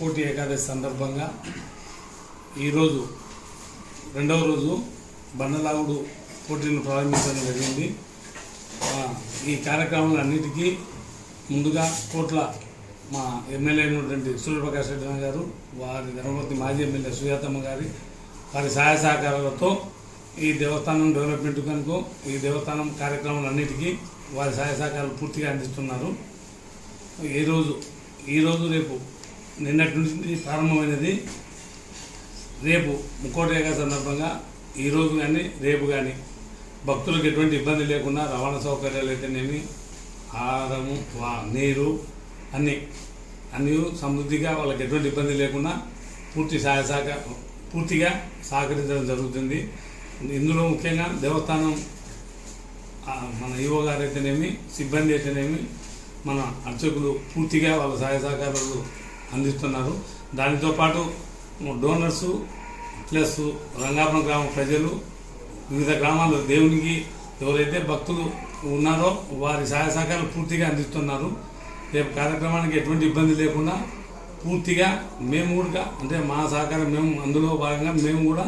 ముక్కోటి ఏకాదశి సందర్భంగా ఈరోజు రెండవ రోజు బండలాగుడు పోటీలను ప్రారంభించడం జరిగింది. ఈ కార్యక్రమాలన్నిటికీ ముందుగా కోట్ల మా ఎమ్మెల్యే అయినటువంటి సూర్యప్రకాష్ రెడ్డి గారు వారి ధర్మపతి మాజీ ఎమ్మెల్యే సుజాతమ్మ గారి వారి సహాయ సహకారాలతో ఈ దేవస్థానం డెవలప్మెంట్ కనుక ఈ దేవస్థానం కార్యక్రమాలన్నిటికీ వారి సహాయ సహకారాలు పూర్తిగా అందిస్తున్నారు. ఈరోజు ఈరోజు రేపు నిన్నటి నుంచి ప్రారంభమైనది. రేపు ముక్కోటి సందర్భంగా ఈరోజు కానీ రేపు కానీ భక్తులకు ఎటువంటి ఇబ్బంది లేకుండా రవాణా సౌకర్యాలు అయితేనేమి ఆహారము నీరు అన్నీ అన్నీ సమృద్ధిగా వాళ్ళకి ఎటువంటి ఇబ్బంది లేకుండా పూర్తి సహాయ సహకార పూర్తిగా సహకరించడం జరుగుతుంది. ఇందులో ముఖ్యంగా దేవస్థానం మన ఈవో గారు అయితేనేమి సిబ్బంది అయితేనేమి మన అర్చకులు పూర్తిగా వాళ్ళ సహాయ సహకారాలు అందిస్తున్నారు. దానితో పాటు డోనర్సు ప్లస్ రంగాపురం గ్రామ ప్రజలు వివిధ గ్రామాల్లో దేవునికి ఎవరైతే భక్తులు ఉన్నారో వారి సహాయ సహకారాలు పూర్తిగా అందిస్తున్నారు. రేపు కార్యక్రమానికి ఎటువంటి ఇబ్బంది లేకుండా పూర్తిగా మేము కూడా అంటే మా సహకారం మేము అందులో భాగంగా మేము కూడా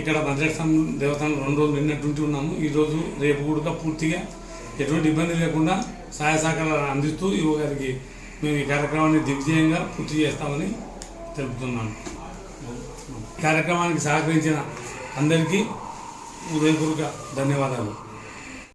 ఇక్కడ భద్రేశ్వరం దేవస్థానం రెండు రోజులు నిన్నటువంటి ఉన్నాము. ఈరోజు రేపు కూడా పూర్తిగా ఎటువంటి ఇబ్బంది లేకుండా సహాయ సహకారాలు అందిస్తూ యువగారికి మేము ఈ కార్యక్రమాన్ని దిగ్విజయంగా పూర్తి చేస్తామని తెలుపుతున్నాను. కార్యక్రమానికి సహకరించిన అందరికీ హృదయపూర్వక ధన్యవాదాలు.